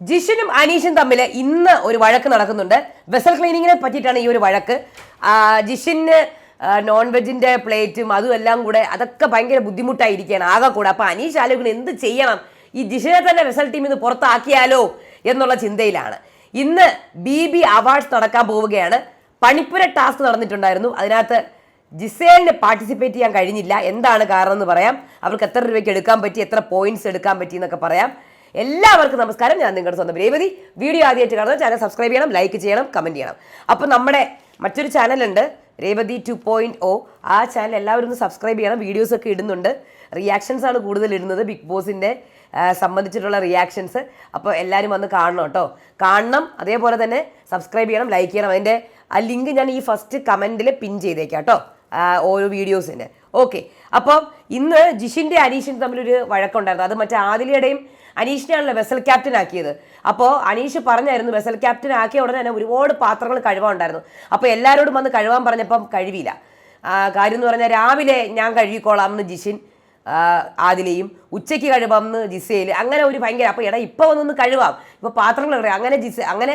ജിഷിനും അനീഷും തമ്മിൽ ഇന്ന് ഒരു വഴക്ക് നടക്കുന്നുണ്ട്. വെസൽ ക്ലീനിങ്ങിനെ പറ്റിയിട്ടാണ് ഈ ഒരു വഴക്ക്. ജിഷിന് നോൺ വെജിന്റെ പ്ലേറ്റും അതും എല്ലാം കൂടെ അതൊക്കെ ഭയങ്കര ബുദ്ധിമുട്ടായിരിക്കുകയാണ് ആകെ കൂടെ അപ്പൊ അനീഷ് ആലോചിക്കണം എന്ത് ചെയ്യണം? ഈ ജിഷിനെ തന്നെ വെസൽ ടീമിൽ നിന്ന് പുറത്താക്കിയാലോ എന്നുള്ള ചിന്തയിലാണ്. ഇന്ന് ബി ബി അവാർഡ്സ് നടക്കാൻ പോവുകയാണ്. പണിപ്പുര ടാസ്ക് നടന്നിട്ടുണ്ടായിരുന്നു. അതിനകത്ത് ജിസേലിന് പാർട്ടിസിപ്പേറ്റ് ചെയ്യാൻ കഴിഞ്ഞില്ല. എന്താണ് കാരണം എന്ന് പറയാം. അവർക്ക് എത്ര രൂപയ്ക്ക് എടുക്കാൻ പറ്റി എത്ര പോയിന്റ്സ് എടുക്കാൻ പറ്റി എന്നൊക്കെ പറയാം. എല്ലാവർക്കും നമസ്കാരം. ഞാൻ നിങ്ങളുടെ സ്വന്തം രേവതി. വീഡിയോ ആദ്യമായിട്ട് കാണുന്ന ചാനൽ സബ്സ്ക്രൈബ് ചെയ്യണം ലൈക്ക് ചെയ്യണം കമന്റ് ചെയ്യണം. അപ്പോൾ നമ്മുടെ മറ്റൊരു ചാനലുണ്ട് രേവതി ടു പോയിന്റ് ഒ ആ ചാനൽ എല്ലാവരും ഒന്ന് സബ്സ്ക്രൈബ് ചെയ്യണം. വീഡിയോസൊക്കെ ഇടുന്നുണ്ട്. റിയാക്ഷൻസ് ആണ് കൂടുതൽ ഇടുന്നത് ബിഗ് ബോസിന്റെ സംബന്ധിച്ചിട്ടുള്ള റിയാക്ഷൻസ് അപ്പോൾ എല്ലാവരും വന്ന് കാണണം കേട്ടോ. കാണണം അതേപോലെ തന്നെ സബ്സ്ക്രൈബ് ചെയ്യണം ലൈക്ക് ചെയ്യണം. അതിന്റെ ആ ലിങ്ക് ഞാൻ ഈ ഫസ്റ്റ് കമന്റിൽ പിൻ ചെയ്തേക്കാം കേട്ടോ. ഓരോ വീഡിയോസിന്റെ ഓക്കെ അപ്പം ഇന്ന് ജിഷിന്റെ അനീഷിനും തമ്മിലൊരു വഴക്കുണ്ടായിരുന്നു. അത് മറ്റേ ആദിലയുടെയും അനീഷിനെയാണല്ലോ വെസൽ ക്യാപ്റ്റൻ ആക്കിയത്. അപ്പോൾ അനീഷ് പറഞ്ഞായിരുന്നു വെസൽ ക്യാപ്റ്റൻ ആക്കിയ ഉടനെ തന്നെ ഒരുപാട് പാത്രങ്ങൾ കഴുകാനുണ്ടായിരുന്നു അപ്പോൾ എല്ലാവരോടും വന്ന് കഴുകാൻ പറഞ്ഞപ്പം കഴിവില്ല. കാര്യം എന്ന് പറഞ്ഞാൽ രാവിലെ ഞാൻ കഴുകിക്കോളാം എന്ന് ജിഷിൻ ആദിലയും ഉച്ചയ്ക്ക് കഴുകാമെന്ന് ജിസയിൽ അങ്ങനെ ഒരു ഭയങ്കര അപ്പോൾ എടാ ഇപ്പോൾ വന്നൊന്ന് കഴിവാം. ഇപ്പോൾ പാത്രങ്ങൾ കഴിയും അങ്ങനെ ജിസ അങ്ങനെ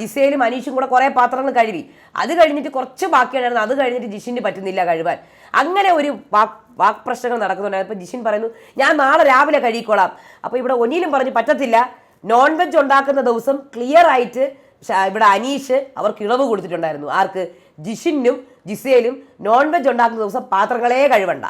ജിസയിലും അനീഷും കൂടെ കുറേ പാത്രങ്ങൾ കഴുകി. അത് കഴിഞ്ഞിട്ട് കുറച്ച് ബാക്കിയുണ്ടായിരുന്നു. അത് കഴിഞ്ഞിട്ട് ജിഷിന് പറ്റുന്നില്ല കഴിവാൻ. അങ്ങനെ ഒരു വാക് വാക് പ്രശ്നങ്ങൾ നടക്കുന്നുണ്ടായിരുന്നു. അപ്പോൾ ജിഷിൻ പറയുന്നു ഞാൻ നാളെ രാവിലെ കഴിക്കോളാം അപ്പോൾ ഇവിടെ ഒനിയിലും പറഞ്ഞ് പറ്റത്തില്ല. നോൺ വെജ് ഉണ്ടാക്കുന്ന ദിവസം ക്ലിയർ ആയിട്ട് ഇവിടെ അനീഷ് അവർക്ക് ഇളവ് കൊടുത്തിട്ടുണ്ടായിരുന്നു. ആർക്ക്? ജിഷിനും ജിസയിലും നോൺ വെജ് ഉണ്ടാക്കുന്ന ദിവസം പാത്രങ്ങളേ കഴുവണ്ട.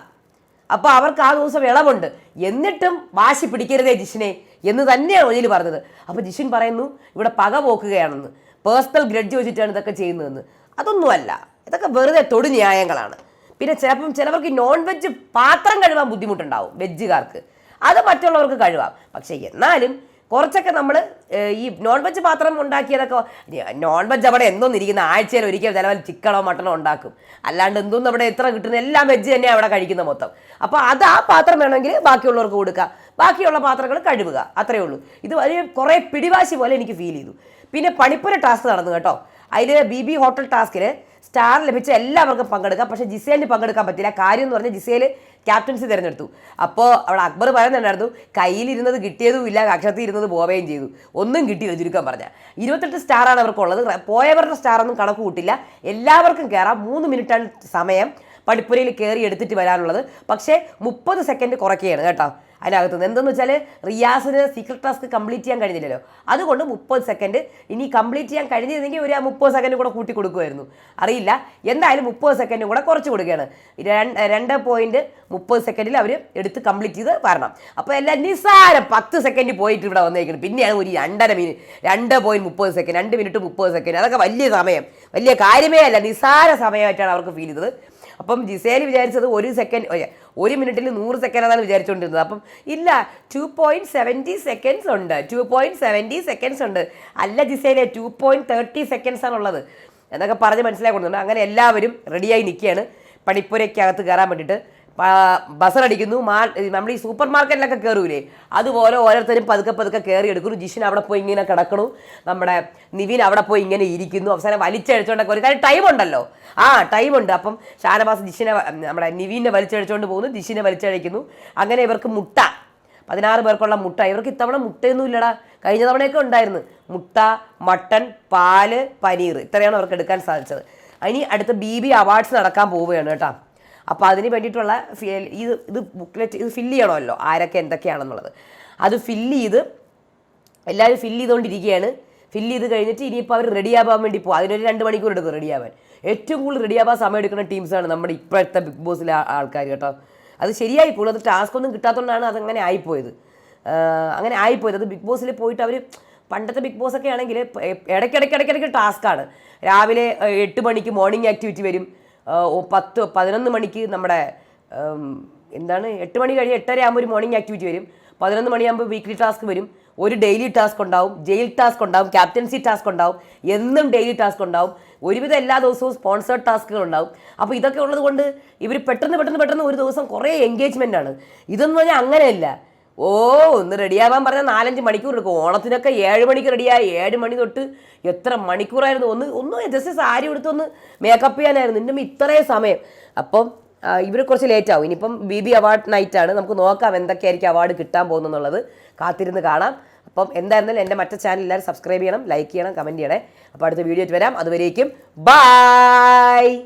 അപ്പോൾ അവർക്ക് ആ ദിവസം ഇളവുണ്ട് എന്നിട്ടും വാശി പിടിക്കരുതേ ജിഷിനെ എന്ന് തന്നെയാണ് ഒനിയിൽ പറഞ്ഞത്. അപ്പോൾ ജിഷിൻ പറയുന്നു ഇവിടെ പക പോക്കുകയാണെന്ന്. പേഴ്സണൽ ഗ്രഡ്ജ് വെച്ചിട്ടാണ് ഇതൊക്കെ ചെയ്യുന്നതെന്ന്. അതൊന്നുമല്ല. ഇതൊക്കെ വെറുതെ തൊടു ന്യായങ്ങളാണ്. പിന്നെ ചിലപ്പം ചിലവർക്ക് നോൺ വെജ് പാത്രം കഴുകാൻ ബുദ്ധിമുട്ടുണ്ടാവും വെജുകാർക്ക് അത് മറ്റുള്ളവർക്ക് കഴുകാം. പക്ഷേ എന്നാലും കുറച്ചൊക്കെ നമ്മൾ ഈ നോൺ വെജ് പാത്രം ഉണ്ടാക്കിയതൊക്കെ നോൺ വെജ് അവിടെ എന്തോന്നിരിക്കുന്ന ആഴ്ചയിൽ ഒരിക്കൽ ചിലവർ ചിക്കനോ മട്ടണോ ഉണ്ടാക്കും. അല്ലാണ്ട് എന്തോന്നും അവിടെ എത്ര കിട്ടുന്ന എല്ലാം വെജ് തന്നെയാണ് അവിടെ കഴിക്കുന്ന മൊത്തം. അപ്പോൾ അത് ആ പാത്രം വേണമെങ്കിൽ ബാക്കിയുള്ളവർക്ക് കൊടുക്കുക ബാക്കിയുള്ള പാത്രങ്ങൾ കഴുകുക അത്രയേ ഉള്ളൂ. ഇത് വലിയ കുറേ പിടിവാശി പോലെ എനിക്ക് ഫീൽ ചെയ്തു. പിന്നെ പണിപ്പുര ടാസ്ക് നടന്നു കേട്ടോ. അതിൽ ബി ബി ഹോട്ടൽ ടാസ്കിൽ സ്റ്റാർ ലഭിച്ച എല്ലാവർക്കും പങ്കെടുക്കാം. പക്ഷേ ജിസേലിന് പങ്കെടുക്കാൻ പറ്റില്ല. കാര്യം എന്ന് പറഞ്ഞാൽ ജിസേൽ ക്യാപ്റ്റൻസി തിരഞ്ഞെടുത്തു. അപ്പോൾ അവിടെ അക്ബർ പറയുന്നുണ്ടായിരുന്നു കയ്യിലിരുന്നത് കിട്ടിയതും ഇല്ല അക്ഷരത്തിൽ ഇരുന്നത് പോവുകയും ചെയ്തു. ഒന്നും കിട്ടിയില്ല ചുരുക്കം പറഞ്ഞാൽ ഇരുപത്തെട്ട് സ്റ്റാറാണ് അവർക്കുള്ളത് പോയവരുടെ സ്റ്റാറൊന്നും കണക്ക് കൂട്ടില്ല. എല്ലാവർക്കും കയറാം മൂന്ന് മിനിറ്റാണ് സമയം. പടിപ്പുരയിൽ കയറി എടുത്തിട്ട് വരാനുള്ളത്. പക്ഷേ മുപ്പത് സെക്കൻഡ് കുറയ്ക്കുകയാണ് കേട്ടോ. അതിനകത്ത് നിന്ന് എന്തെന്ന് വെച്ചാൽ റിയാസിന് സീക്രട്ട് ടാസ്ക് കംപ്ലീറ്റ് ചെയ്യാൻ കഴിഞ്ഞില്ലല്ലോ. അതുകൊണ്ട് മുപ്പത് സെക്കൻഡ് ഇനി കംപ്ലീറ്റ് ചെയ്യാൻ കഴിഞ്ഞിരുന്നെങ്കിൽ ഒരു മുപ്പത് സെക്കൻഡ് കൂടെ കൂട്ടി കൊടുക്കുമായിരുന്നു. അറിയില്ല. എന്തായാലും മുപ്പത് സെക്കൻഡും കൂടെ കുറച്ച് കൊടുക്കുകയാണ്. രണ്ട് രണ്ട് പോയിന്റ് മുപ്പത് സെക്കൻഡിൽ അവർ എടുത്ത് കംപ്ലീറ്റ് ചെയ്ത് വരണം. അപ്പോൾ എല്ലാം നിസ്സാരം പത്ത് സെക്കൻഡ് പോയിട്ട് ഇവിടെ വന്നേക്കണം. പിന്നെയാണ് ഒരു രണ്ടര മിനിറ്റ് രണ്ട് പോയിന്റ് മുപ്പത് സെക്കൻഡ് രണ്ട് മിനിറ്റ് മുപ്പത് സെക്കൻഡ് അതൊക്കെ വലിയ സമയം. വലിയ കാര്യമേ അല്ല. നിസ്സാര സമയമായിട്ടാണ് അവർക്ക് ഫീൽ ചെയ്തത്. അപ്പം ജിസേൽ വിചാരിച്ചത് ഒരു സെക്കൻഡ് ഒരു മിനിറ്റിൽ നൂറ് സെക്കൻഡ് എന്നാണ് വിചാരിച്ചുകൊണ്ടിരുന്നത് അപ്പം ഇല്ല ടു പോയിന്റ് സെവന്റി സെക്കൻഡ്സ് ഉണ്ട്. ടു പോയിന്റ് സെവന്റി സെക്കൻഡ്സ് ഉണ്ട്. അല്ല Gizele two point thirty seconds ആണുള്ളത് എന്നൊക്കെ പറഞ്ഞ് മനസ്സിലാക്കുന്നുണ്ട് അങ്ങനെ എല്ലാവരും റെഡിയായി നിൽക്കുകയാണ്. പണിപ്പുരയ്ക്കകത്ത് കയറാൻ വേണ്ടിയിട്ട്. ബസറടിക്കുന്നു. മാ നമ്മൾ ഈ സൂപ്പർ മാർക്കറ്റിലൊക്കെ കയറൂലേ അതുപോലെ ഓരോരുത്തരും പതുക്കെ പതുക്കെ കയറി എടുക്കുന്നു ജിഷിൻ അവിടെ പോയി ഇങ്ങനെ കിടക്കണു നമ്മുടെ നിവിൻ അവിടെ പോയി ഇങ്ങനെ ഇരിക്കുന്നു. അവസാനം വലിച്ചഴിച്ചുകൊണ്ടൊക്കെ ഒരു കാര്യം ടൈം ഉണ്ടല്ലോ. ആ ടൈം ഉണ്ട്. അപ്പം ഷാനവാസ് ജിഷിനെ നമ്മുടെ നിവീനെ വലിച്ചഴിച്ചുകൊണ്ട് പോകുന്നു. ജിഷിനെ വലിച്ചഴിക്കുന്നു. അങ്ങനെ ഇവർക്ക് മുട്ട. പതിനാറ് പേർക്കുള്ള മുട്ട. ഇവർക്ക് ഇത്തവണ മുട്ടയൊന്നും ഇല്ലടാ. കഴിഞ്ഞ തവണയൊക്കെ ഉണ്ടായിരുന്നു. മുട്ട മട്ടൺ പാൽ പനീർ. ഇത്രയാണ് അവർക്ക് എടുക്കാൻ സാധിച്ചത്. ഇനി അടുത്ത ബി ബി അവാർഡ്സ് നടക്കാൻ പോവുകയാണ് കേട്ടോ. അപ്പോൾ അതിന് വേണ്ടിയിട്ടുള്ള ഇത് ഇത് ബുക്ക്ലെറ്റ് ഇത് ഫില്ല് ചെയ്യണമല്ലോ ആരൊക്കെ എന്തൊക്കെയാണെന്നുള്ളത്. അത് ഫില്ല് ചെയ്ത് എല്ലാവരും ഫില്ല് ചെയ്തുകൊണ്ടിരിക്കുകയാണ് ഫില്ല് ചെയ്ത് കഴിഞ്ഞിട്ട് ഇനിയിപ്പോൾ അവർ റെഡിയാവാൻ വേണ്ടി പോകും അതിനൊരു രണ്ട് മണിക്കൂർ എടുക്കും റെഡിയാവാൻ ഏറ്റവും കൂടുതൽ റെഡിയാവാൻ സമയം എടുക്കുന്ന ടീംസാണ് നമ്മുടെ ഇപ്പോഴത്തെ ബിഗ് ബോസിലെ ആൾക്കാർ കേട്ടോ. അത് ശരിയായി പോകുള്ളൂ അത് ടാസ്ക് ഒന്നും കിട്ടാത്തതുകൊണ്ടാണ് അതങ്ങനെ ആയിപ്പോയത്. അങ്ങനെ ആയിപ്പോയത്. അത് ബിഗ് ബോസിൽ പോയിട്ട് അവർ പണ്ടത്തെ ബിഗ് ബോസ് ഒക്കെ ആണെങ്കിൽ ഇടയ്ക്കിടയ്ക്ക് ഇടയ്ക്കിടയ്ക്ക് ടാസ്ക്കാണ് രാവിലെ എട്ട് മണിക്ക് മോർണിംഗ് ആക്ടിവിറ്റി വരും. പത്ത് പതിനൊന്ന് മണിക്ക് നമ്മുടെ എന്താണ് എട്ട് മണി കഴിഞ്ഞ് എട്ടര ആകുമ്പോൾ ഒരു മോർണിംഗ് ആക്ടിവിറ്റി വരും. പതിനൊന്ന് മണിയാകുമ്പോൾ വീക്ക്ലി ടാസ്ക് വരും. ഒരു ഡെയിലി ടാസ്ക് ഉണ്ടാവും ജയിൽ ടാസ്ക് ഉണ്ടാവും ക്യാപ്റ്റൻസി ടാസ്ക് ഉണ്ടാവും എന്നും ഡെയിലി ടാസ്ക് ഉണ്ടാവും. ഒരുവിധം എല്ലാ ദിവസവും സ്പോൺസേഡ് ടാസ്കുകൾ ഉണ്ടാവും. അപ്പോൾ ഇതൊക്കെ ഉള്ളത് കൊണ്ട് ഇവർ പെട്ടെന്ന് പെട്ടെന്ന് പെട്ടെന്ന് ഒരു ദിവസം കുറേ എൻഗേജ്മെന്റ് ആണ്. ഇതെന്ന് പറഞ്ഞാൽ അങ്ങനെയല്ല. ഓ ഒന്ന് റെഡിയാവാൻ പറഞ്ഞാൽ നാലഞ്ച് മണിക്കൂർ എടുക്കും. ഓണത്തിനൊക്കെ ഏഴ് മണിക്ക് റെഡിയായി. ഏഴ് മണി തൊട്ട് എത്ര മണിക്കൂറായിരുന്നു? ഒന്ന് ഒന്ന് ജസ്റ്റ് സാരി എടുത്തൊന്ന് മേക്കപ്പ് ചെയ്യാനായിരുന്നു. ഇന്നും ഇത്രയും സമയം. അപ്പം ഇവർ കുറച്ച് ലേറ്റ് ആവും. ഇനിയിപ്പം ബി ബി അവാർഡ് നൈറ്റ് ആണ്. നമുക്ക് നോക്കാം എന്തൊക്കെയായിരിക്കും അവാർഡ് കിട്ടാൻ പോകുന്നുള്ളത്. കാത്തിരുന്ന് കാണാം. അപ്പം എന്തായിരുന്നാലും എന്റെ മറ്റേ ചാനൽ എല്ലാവരും സബ്സ്ക്രൈബ് ചെയ്യണം ലൈക്ക് ചെയ്യണം കമന്റ് ചെയ്യണേ. അപ്പോൾ അടുത്ത വീഡിയോ വരാം. അതുവരേക്കും ബൈ